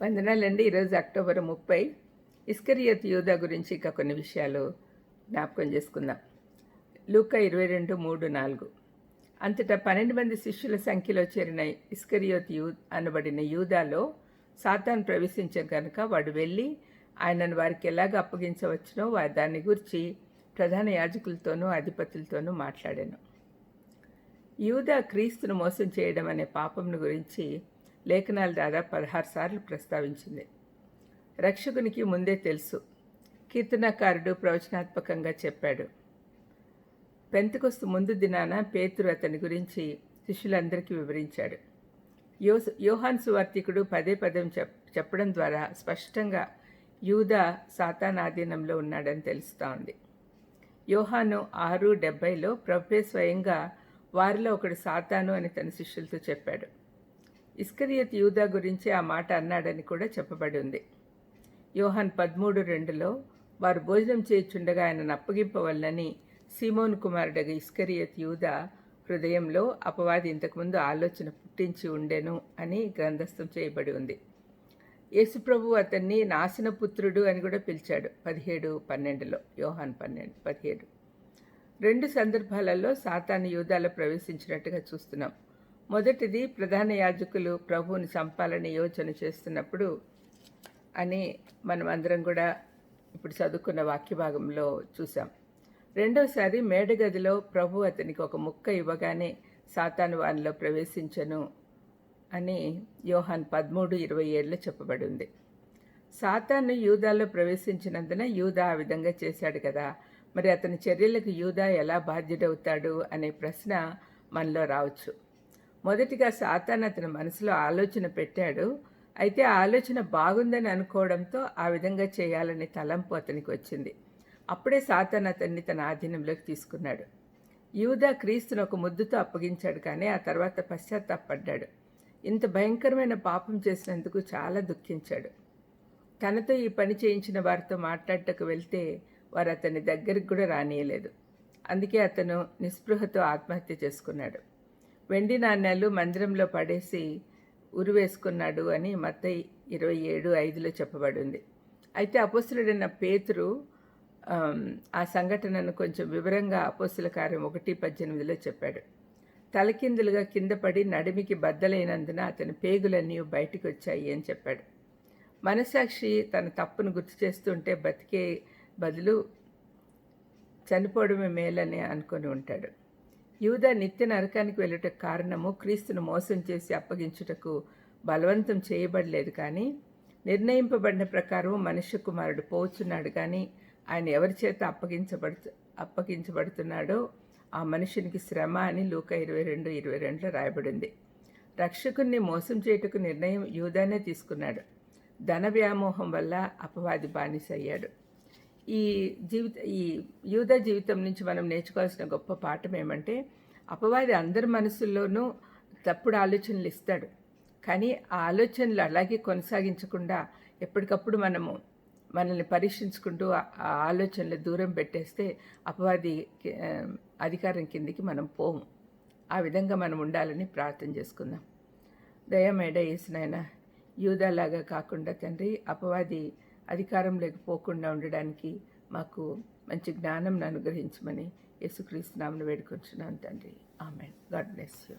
వందనాలండి. ఈరోజు అక్టోబర్ ముప్పై. ఇస్కరియత్ యూదా గురించి ఇంకా కొన్ని విషయాలు జ్ఞాపకం చేసుకుందాం. లూక ఇరవై రెండు మూడు నాలుగు. అంతటా పన్నెండు మంది శిష్యుల సంఖ్యలో చేరిన ఇస్కరియోత్ యూ అనబడిన యూదాలో సాతాన్ ప్రవేశించే కనుక వాడు వెళ్ళి ఆయనను వారికి ఎలాగ అప్పగించవచ్చునో వారి దాన్ని గురించి ప్రధాన యాజకులతోనూ అధిపతులతోనూ మాట్లాడాను. యూదా క్రీస్తును మోసం చేయడం అనే పాపంను గురించి లేఖనాలు దాదాపు పదహారు సార్లు ప్రస్తావించింది. రక్షకునికి ముందే తెలుసు. కీర్తనకారుడు ప్రవచనాత్మకంగా చెప్పాడు. పెంతకొస్తు ముందు దినాన పేతురు అతని గురించి శిష్యులందరికీ వివరించాడు. యో యోహాన్ సువార్తికుడు పదే పదం చెప్ చెప్పడం ద్వారా స్పష్టంగా యూదా సాతాన్ ఆధీనంలో ఉన్నాడని తెలుస్తూ ఉంది. యోహాను ఆరు డెబ్బైలో ప్రభే స్వయంగా వారిలో ఒకడు సాతాను అని తన శిష్యులతో చెప్పాడు. ఇస్కరియత్ యూదా గురించి ఆ మాట అన్నాడని కూడా చెప్పబడి ఉంది. యోహాన్ పదమూడు రెండులో వారు భోజనం చేయుచుండగా ఆయనను అప్పగింపవల్లని సీమోన్ కుమారుడగ ఇస్కరియత్ యూదా హృదయంలో అపవాది ఇంతకుముందు ఆలోచన పుట్టించి ఉండెను అని గ్రంథస్థం చేయబడి ఉంది. యేసుప్రభు అతన్ని నాశనపుత్రుడు అని కూడా పిలిచాడు. పదిహేడు పన్నెండులో యోహాన్ పన్నెండు పదిహేడు. రెండు సందర్భాలలో సాతాను యూదాలో ప్రవేశించినట్టుగా చూస్తున్నాం. మొదటిది ప్రధాన యాజకులు ప్రభువుని చంపాలని యోచన చేస్తున్నప్పుడు అని మనం అందరం కూడా ఇప్పుడు చదువుకున్న వాక్య భాగంలో చూసాం రెండోసారి మేడగదిలో ప్రభు అతనికి ఒక ముక్క ఇవ్వగానే సాతాను వానిలో ప్రవేశించను అని యోహాన్ పదమూడు ఇరవై ఏడులో చెప్పబడి ఉంది. సాతాను యూదాలో ప్రవేశించినందున యూదా ఆ విధంగా చేశాడు కదా. మరి అతని చర్యలకు యూదా ఎలా బాధ్యుడవుతాడు అనే ప్రశ్న మనలో రావచ్చు. మొదటిగా సాతాన్ అతని మనసులో ఆలోచన పెట్టాడు. అయితే ఆలోచన బాగుందని అనుకోవడంతో ఆ విధంగా చేయాలనే తలంపు అతనికి వచ్చింది. అప్పుడే సాతాన్ అతన్ని తన ఆధీనంలోకి తీసుకున్నాడు. యూదా క్రీస్తును ఒక ముద్దుతో అప్పగించాడు కానీ ఆ తర్వాత పశ్చాత్తాపడ్డాడు. ఇంత భయంకరమైన పాపం చేసినందుకు చాలా దుఃఖించాడు. తనతో ఈ పని చేయించిన వారితో మాట్లాడటకు వెళ్తే వారు అతని దగ్గరికి కూడా రానియలేదు. అందుకే అతను నిస్పృహతో ఆత్మహత్య చేసుకున్నాడు. వెండి నాణ్యాలు మందిరంలో పడేసి ఉరివేసుకున్నాడు అని మత ఇరవై ఏడు ఐదులో చెప్పబడింది. అయితే అపోస్తులుడైన పేతురు ఆ సంఘటనను కొంచెం వివరంగా అపోస్తుల కార్యం ఒకటి పద్దెనిమిదిలో చెప్పాడు. తలకిందులుగా కింద పడి నడిమికి బద్దలైనందున అతని పేగులన్నీ బయటికి వచ్చాయి అని చెప్పాడు. మనసాక్షి తన తప్పును గుర్తు చేస్తుంటే బతికే బదులు చనిపోవడమే మేలని అనుకొని ఉంటాడు. యూదా నిత్య నరకానికి వెళ్ళుట కారణము క్రీస్తును మోసం చేసి అప్పగించుటకు బలవంతం చేయబడలేదు కానీ నిర్ణయింపబడిన ప్రకారం మనుష్య కుమారుడు పోచున్నాడు కానీ ఆయన ఎవరి చేత అప్పగించబడు అప్పగించబడుతున్నాడో ఆ మనుషునికి శ్రమ అని లూక ఇరవై రెండు ఇరవై రెండులో రాయబడింది. రక్షకుణ్ణి మోసం చేయుటకు నిర్ణయం యూదానే తీసుకున్నాడు. ధన వ్యామోహం వల్ల అపవాది బానిస అయ్యాడు ఈ జీవిత ఈ యూద జీవితం నుంచి మనం నేర్చుకోవాల్సిన గొప్ప పాఠం ఏమంటే అపవాది అందరి మనసుల్లోనూ తప్పుడు ఆలోచనలు ఇస్తాడు. కానీ ఆ ఆలోచనలు అలాగే కొనసాగించకుండా ఎప్పటికప్పుడు మనము మనల్ని పరీక్షించుకుంటూ ఆ ఆలోచనలు దూరం పెట్టేస్తే అపవాది అధికారం కిందికి మనం పోము. ఆ విధంగా మనం ఉండాలని ప్రార్థన చేసుకుందాం. దయమేడ వేసినాయన యూదలాగా కాకుండా తండ్రి అపవాది అధికారంలోకి పోకుండా ఉండడానికి మాకు మంచి జ్ఞానం అనుగ్రహించమని యేసుక్రీస్తు నామను వేడుకొంచున్నాను తండ్రి. ఆమె గాడ్ బ్లెస్ యూ.